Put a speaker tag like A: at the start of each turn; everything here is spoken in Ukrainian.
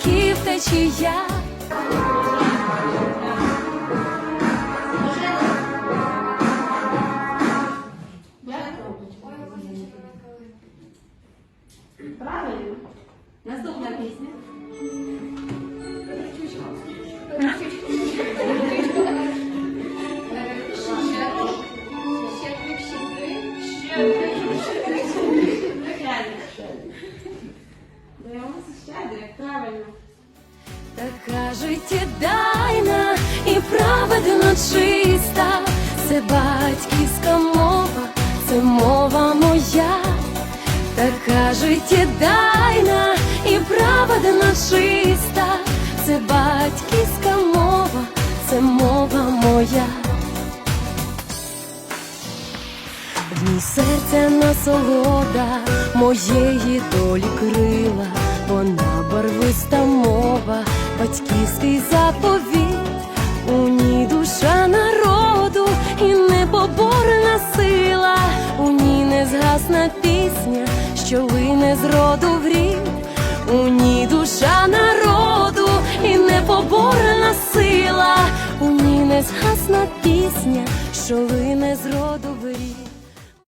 A: правіків течія.
B: Правильно. Наступна пісня.
A: Така життєдайна і праведно чиста, це батьківська мова, це мова моя, така життєдайна і праведно чиста, це батьківська мова, це мова моя. В ній серця насолода моєї долі крила, вона барвиста мова, батьківський заповіт, у ній душа народу і непоборна сила, у ній незгасна пісня, що лине з роду в рід, у ній душа народу і непоборна сила, у ній незгасна пісня, що лине з роду в рід.